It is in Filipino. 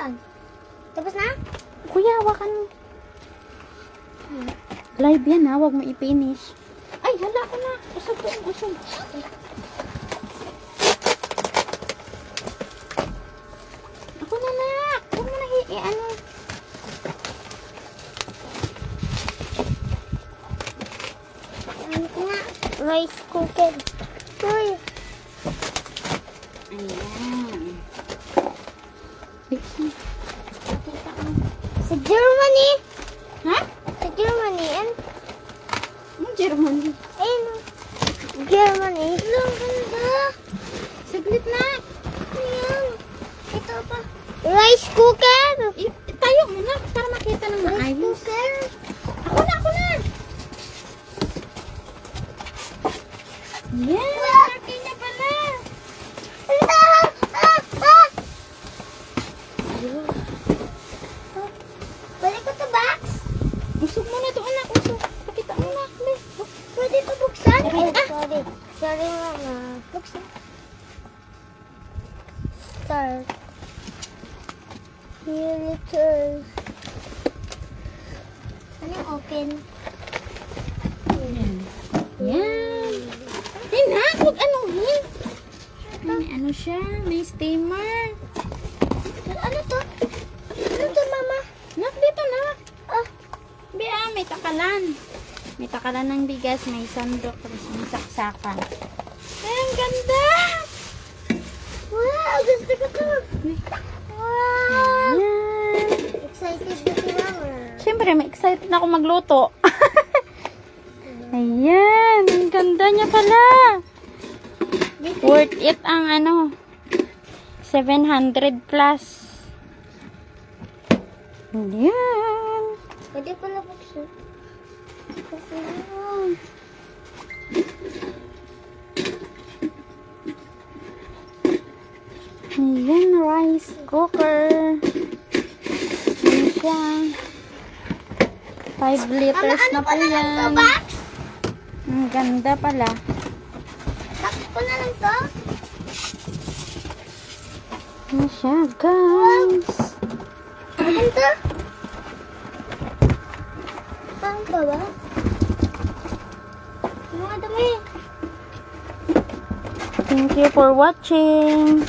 Saan? Tapos na? Kuya, hawakan mo. Live yan ha, huwag mo i-finish. Ay, hala ko na. Usog ko, usog. Ako na na. Huwag mo na i-ano. Ano ko na? Rice cooker. Uy. Ayan. Pakita ko. Sa Germany. Ha? Sa Germany. And, Ang Germany. ayun. oh. Germany. Ang ganda. Saglit na. Ayan. Ito pa. Rice cooker. I- tayo muna para makita ng Rice maayos. cooker. Ako na, ako na. Yan. Laki niya pala. Ah! Ah! Ah! Balik ko to box. Usog mo na ito, anak. Usog. Pakita mo na. Please. Pwede pa buksan? Ay, Ay, sorry. Sorry, mama. Buksan. Start. Here it is. Ano yung open? Yan. Yan. Ay, nak. Huwag anuhin. May ano siya. May steamer. Ano to? Ano to, mama? Nak, dito na. Ah, Bi, ah, may takalan. May takalan ng bigas, may sandok, tapos may saksakan. Ay, ang ganda! Gusto ko to. Wow! Excited na si mama. Siyempre, may excited na ako magluto. Ayan, ang ganda niya pala. Worth it ang ano, 700 plus. Ayan. Pwede pala buksan. Wow. Ayan, rice cooker. Ayan siya. 5 liters Mama, na ano po na lang to, yan. box? Ang ganda pala. Box ko na lang to? Ayan siya, guys. Ano to? Pang pa ba? Mga dumi. Thank you for watching.